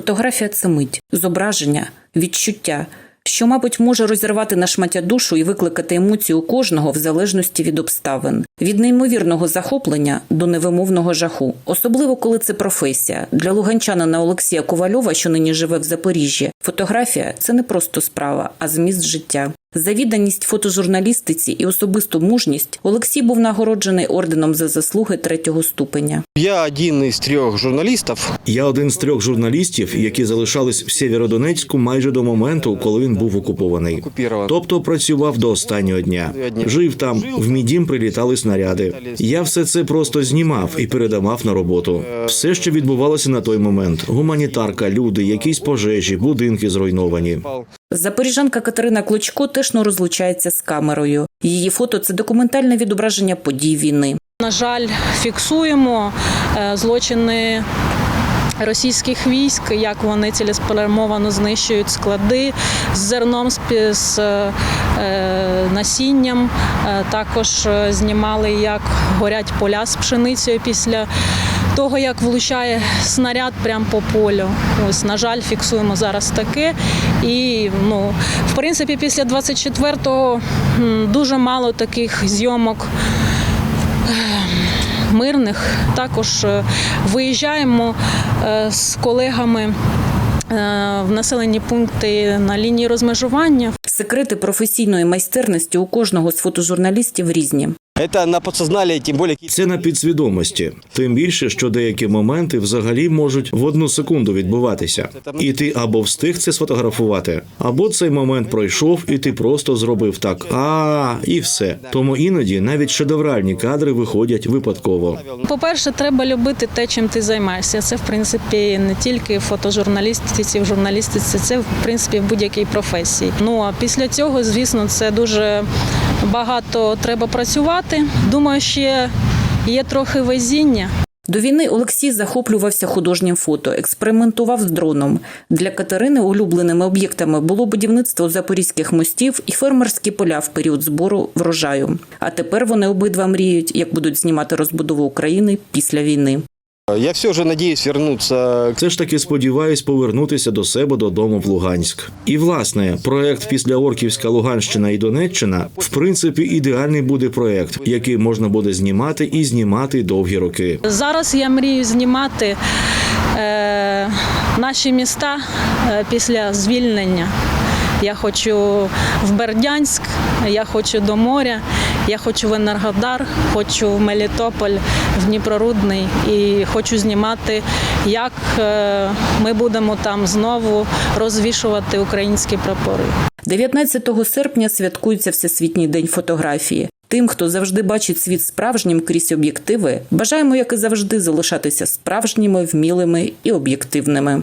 Фотографія це мить, зображення, відчуття, що, мабуть, може розірвати на шмаття душу і викликати емоції у кожного в залежності від обставин, від неймовірного захоплення до невимовного жаху, особливо коли це професія. Для луганчанина Олексія Ковальова, що нині живе в Запоріжжі, фотографія це не просто справа, а зміст життя. За відданість фотожурналістиці і особисту мужність Олексій був нагороджений орденом за заслуги третього ступеня. Я один из трех журналистов. Я один з трьох журналістів, які залишались в Сєвєродонецьку майже до моменту, коли він був окупований. Тобто працював до останнього дня. Жив там, в мій дім прилітали снаряди. Я все це просто знімав і передавав на роботу. Все, що відбувалося на той момент: гуманітарка, люди, якісь пожежі, будинки зруйновані. Запоріжанка Катерина Клочко теж не розлучається з камерою. Її фото це документальне відображення подій війни. На жаль, фіксуємо е, злочини російських військ, як вони цілеспрямовано знищують склади з зерном, з е, насінням. Е, Також знімали, як горять поля з пшеницею після того, як влучає снаряд прямо по полю. Ось, на жаль, фіксуємо зараз таке. І ну, в принципі, після 24-го дуже мало таких зйомок мирних. Також е, виїжджаємо е, з колегами е, в населені пункти на лінії розмежування. Секрети професійної майстерності у кожного з фотожурналістів різні. Это на подсознании, тем более Це на підсвідомості. Тим більше, що деякі моменти взагалі можуть в одну секунду відбуватися. І ти або встиг це сфотографувати, або цей момент пройшов, і ти просто зробив так. А і все. Тому іноді навіть шедевральні кадри виходять випадково. По-перше, треба любити те, чим ти займаєшся. Це в принципі не тільки в фотожурналістиці, в журналістиці, це в принципі в будь-якій професії. Ну а після цього, звісно, це дуже багато треба працювати. Думаю, ще є трохи везіння. До війни Олексій захоплювався художнім фото, експериментував з дроном. Для Катерини улюбленими об'єктами було будівництво запорізьких мостів і фермерські поля в період збору врожаю. А тепер вони обидва мріють, як будуть знімати розбудову України після війни. Я все же надеюсь вернуться Це ж таки сподіваюсь повернутися до себе додому в Луганськ. І власне, проект після Орківська Луганщина і Донеччина в принципі ідеальний буде проект, який можна буде знімати і знімати довгі роки. Зараз я мрію знімати е, наші міста е, після звільнення. Я хочу в Бердянськ, я хочу до моря, я хочу в Енергодар, хочу в Мелітополь, в Дніпрорудний і хочу знімати, як е, ми будемо там знову розвішувати українські прапори. 19 серпня святкується Всесвітній день фотографії. Тим, хто завжди бачить світ справжнім крізь об'єктиви, бажаємо, як і завжди, залишатися справжніми, вмілими і об'єктивними.